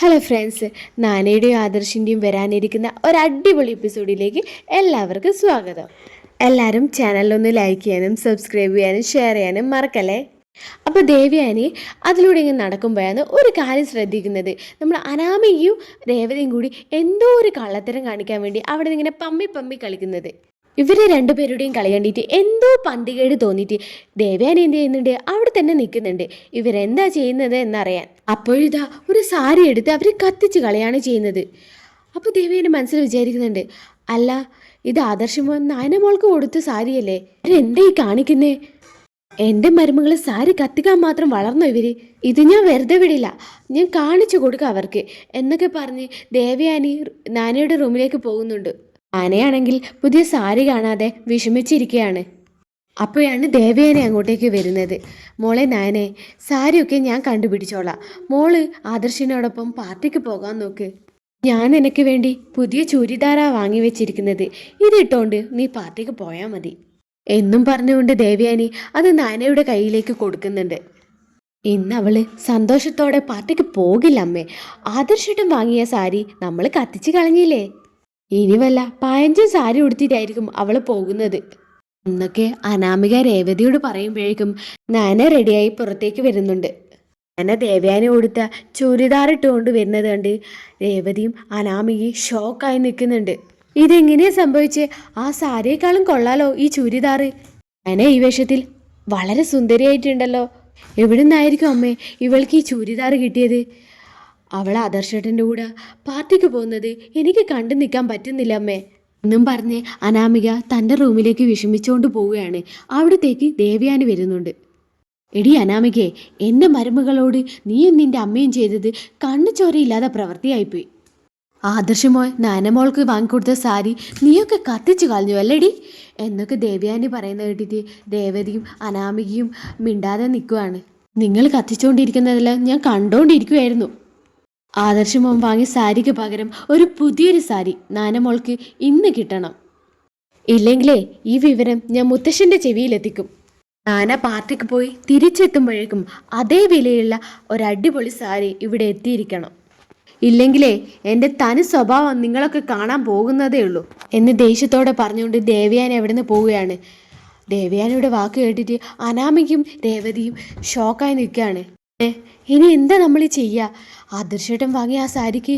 Hello friends നാനയുടെയും ആദർശിന്റെയും വരാനിരിക്കുന്ന ഒരു അടിപൊളി എപ്പിസോഡിലേക്ക് എല്ലാവർക്കും സ്വാഗതം. എല്ലാവരും ചാനലൊന്ന് ലൈക്ക് ചെയ്യാനും സബ്സ്ക്രൈബ് ചെയ്യാനും ഷെയർ ചെയ്യാനും മറക്കല്ലേ? അപ്പോൾ ദേവയാനി അതിലൂടെ ഇങ്ങനെ നടക്കുമ്പോഴാണ് ഒരു കാര്യം ശ്രദ്ധിക്കുന്നത്. നമ്മൾ അനാമയും രേവതയും കൂടി എന്തോ ഒരു കള്ളത്തരം കാണിക്കാൻ വേണ്ടി അവിടെ നിന്ന് ഇങ്ങനെ പമ്മി പമ്മി കളിക്കുന്നത്. ഇവരെ രണ്ടുപേരുടെയും കളി കണ്ടിട്ട് എന്തോ പന്തികേട് തോന്നിയിട്ട് ദേവയാനി എന്ത് ചെയ്യുന്നുണ്ട്? അവിടെ തന്നെ നിൽക്കുന്നുണ്ട്. ഇവരെന്താ ചെയ്യുന്നത് എന്നറിയാൻ. അപ്പോഴിതാ ഒരു സാരി എടുത്ത് അവർ കത്തിച്ച് കളയാണ് ചെയ്യുന്നത്. അപ്പോൾ ദേവയാനി മനസ്സിൽ വിചാരിക്കുന്നുണ്ട് അല്ല ഇത് ആദർശമോ നായനമോൾക്ക് കൊടുത്ത സാരിയല്ലേ? ഇവരെന്താ ഈ കാണിക്കുന്നേ? എന്റെ മരുമകൾ സാരി കത്തിക്കാൻ മാത്രം വളർന്നു ഇവർ? ഇത് ഞാൻ വെറുതെ വിടില്ല. ഞാൻ കാണിച്ചു കൊടുക്കാം അവർക്ക്. എന്നൊക്കെ പറഞ്ഞ് ദേവയാനി നാനയുടെ റൂമിലേക്ക് പോകുന്നുണ്ട്. ആനയാണെങ്കിൽ പുതിയ സാരി കാണാതെ വിഷമിച്ചിരിക്കുകയാണ് അപ്പോഴാണ് ദേവേനെ അങ്ങോട്ടേക്ക് വരുന്നത്. മോളെ നാനെ സാരിയൊക്കെ ഞാൻ കണ്ടുപിടിച്ചോളാം. മോൾ ആദർശിനോടൊപ്പം പാർട്ടിക്ക് പോകാൻ നോക്ക്. ഞാൻ നിനക്ക് വേണ്ടി പുതിയ ചുരിദാറാ വാങ്ങി വെച്ചിരിക്കുന്നത്. ഇതിട്ടോണ്ട് നീ പാർട്ടിക്ക് പോയാൽ മതി. എന്നും പറഞ്ഞുകൊണ്ട് ദേവയാനി അത് നാനയുടെ കയ്യിലേക്ക് കൊടുക്കുന്നുണ്ട്. ഇന്ന് അവൾ സന്തോഷത്തോടെ പാർട്ടിക്ക് പോകില്ല അമ്മേ ആദർശിട്ടും വാങ്ങിയ സാരി നമ്മൾ കത്തിച്ചു കളഞ്ഞില്ലേ? ഇനി വല്ല സാരി ഉടുത്തിട്ടായിരിക്കും അവൾ പോകുന്നത്. എന്നൊക്കെ അനാമിക രേവതിയോട് പറയുമ്പോഴേക്കും നാന റെഡിയായി പുറത്തേക്ക് വരുന്നുണ്ട്. നന ദേവയാനി കൊടുത്ത ചുരിദാർ ഇട്ടുകൊണ്ട് വരുന്നത് കണ്ട് രേവതിയും അനാമികയും ഷോക്കായി നിൽക്കുന്നുണ്ട്. ഇതെങ്ങനെയാ സംഭവിച്ച്? ആ സാരിയേക്കാളും കൊള്ളാലോ ഈ ചുരിദാർ? നന ഈ വേഷത്തിൽ വളരെ സുന്ദരിയായിട്ടുണ്ടല്ലോ. എവിടെ നിന്നായിരിക്കും അമ്മേ ഇവൾക്ക് ഈ ചുരിദാർ കിട്ടിയത്? അവൾ ആദർശേട്ടന്റെ കൂടെ പാർട്ടിക്ക് പോകുന്നത് എനിക്ക് കണ്ടു നിൽക്കാൻ പറ്റുന്നില്ല അമ്മേ എന്നും പറഞ്ഞ് അനാമിക തന്റെ റൂമിലേക്ക് വിഷമിച്ചുകൊണ്ട് പോവുകയാണ്. അവിടത്തേക്ക് ദേവയാനി വരുന്നുണ്ട്. എടി അനാമികയെ എന്റെ മരുമകളോട് നീയും നിന്റെ അമ്മയും ചെയ്തത് കണ്ണു ചോരയില്ലാതെ പ്രവൃത്തിയായിപ്പോയി. ആദർശമോ നാനമോൾക്ക് വാങ്ങിക്കൊടുത്ത സാരി നീയൊക്കെ കത്തിച്ചു കളഞ്ഞു അല്ലേടി? എന്നൊക്കെ ദേവയാനി പറയുന്ന കേട്ടിട്ട് ദേവതിയും അനാമികയും മിണ്ടാതെ നിൽക്കുവാണ്. നിങ്ങൾ കത്തിച്ചുകൊണ്ടിരിക്കുന്നതെല്ലാം ഞാൻ കണ്ടോണ്ടിരിക്കുമായിരുന്നു ആദർശമോൻ വാങ്ങിയ സാരിക്ക് പകരം ഒരു പുതിയൊരു സാരി നാനമോൾക്ക് ഇന്ന് കിട്ടണം. ഇല്ലെങ്കിലേ ഈ വിവരം ഞാൻ മുത്തശ്ശന്റെ ചെവിയിലെത്തിക്കും. നാന പാർട്ടിക്ക് പോയി തിരിച്ചെത്തുമ്പോഴേക്കും അതേ വിലയുള്ള ഒരു അടിപൊളി സാരി ഇവിടെ എത്തിയിരിക്കണം. ഇല്ലെങ്കിലേ എന്റെ തനി സ്വഭാവം നിങ്ങളൊക്കെ കാണാൻ പോകുന്നതേ ഉള്ളൂ. എന്ന് ദേഷ്യത്തോടെ പറഞ്ഞുകൊണ്ട് ദേവയാൻ എവിടുന്ന് പോവുകയാണ്. ദേവയാനിയുടെ വാക്ക് കേട്ടിട്ട് അനാമിക്കും രേവതിയും ഷോക്കായി നിൽക്കുകയാണ്. ഇനി എന്താ നമ്മൾ ചെയ്യുക ആദർശേട്ടൻ വാങ്ങിയ ആ സാരിക്ക്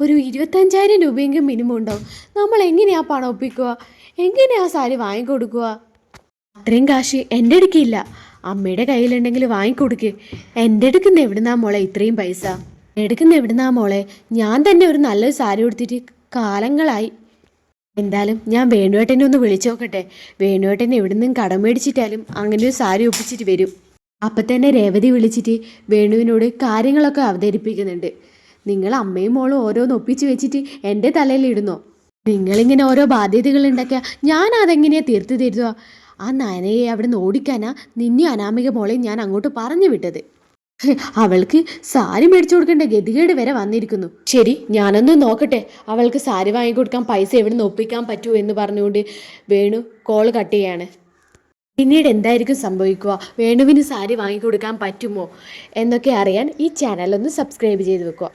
ഒരു ഇരുപത്തഞ്ചായിരം രൂപയെങ്കിലും മിനിമം ഉണ്ടാവും നമ്മൾ എങ്ങനെയാ പണം ഒപ്പിക്കുക? എങ്ങനെയാ സാരി വാങ്ങിക്കൊടുക്കുക? അത്രയും കാശ് എന്റെ അടുക്കില്ല അമ്മയുടെ കയ്യിലുണ്ടെങ്കിൽ വാങ്ങിക്കൊടുക്ക്. എന്റെ അടുക്കുന്ന എവിടുന്നാ മോളെ ഇത്രയും പൈസ? എടുക്കുന്ന എവിടുന്നാ മോളെ? ഞാൻ തന്നെ ഒരു നല്ലൊരു സാരി കൊടുത്തിട്ട് കാലങ്ങളായി. എന്തായാലും ഞാൻ വേണുവേട്ടനെ ഒന്ന് വിളിച്ചു നോക്കട്ടെ. വേണുവേട്ടൻ എവിടുന്നും കടം മേടിച്ചിട്ടാലും അങ്ങനെ ഒരു സാരി ഒപ്പിച്ചിട്ട് വരും. അപ്പം തന്നെ രേവതി വിളിച്ചിട്ട് വേണുവിനോട് കാര്യങ്ങളൊക്കെ അവതരിപ്പിക്കുന്നുണ്ട്. നിങ്ങൾ അമ്മയും മോളും ഓരോന്ന് ഒപ്പിച്ച് വെച്ചിട്ട് എന്റെ തലയിൽ ഇടുന്നോ? നിങ്ങളിങ്ങനെ ഓരോ ബാധ്യതകൾ ഉണ്ടാക്കിയാൽ ഞാൻ അതെങ്ങനെയാ തീർത്ത് തരുക ആ നയനയെ അവിടെ നിന്ന് ഓടിക്കാനാ നിന്നെ അനാമിക മോളെ ഞാൻ അങ്ങോട്ട് പറഞ്ഞു വിട്ടത്. അവൾക്ക് സാരി മേടിച്ചു കൊടുക്കേണ്ട ഗതികേട് വരെ വന്നിരിക്കുന്നു. ശരി ഞാനൊന്ന് നോക്കട്ടെ. അവൾക്ക് സാരി വാങ്ങിക്കൊടുക്കാൻ പൈസ എവിടെ നിന്ന് ഒപ്പിക്കാൻ പറ്റൂ എന്ന് പറഞ്ഞുകൊണ്ട് വേണു കോൾ കട്ട് ചെയ്യാണ്. പിന്നീട് എന്തായിരിക്കും സംഭവിക്കുക? വേണുവിന് സാരി വാങ്ങിക്കൊടുക്കാൻ പറ്റുമോ? എന്നൊക്കെ അറിയാൻ ഈ ചാനൽ ഒന്ന് സബ്സ്ക്രൈബ് ചെയ്ത് വെക്കുക.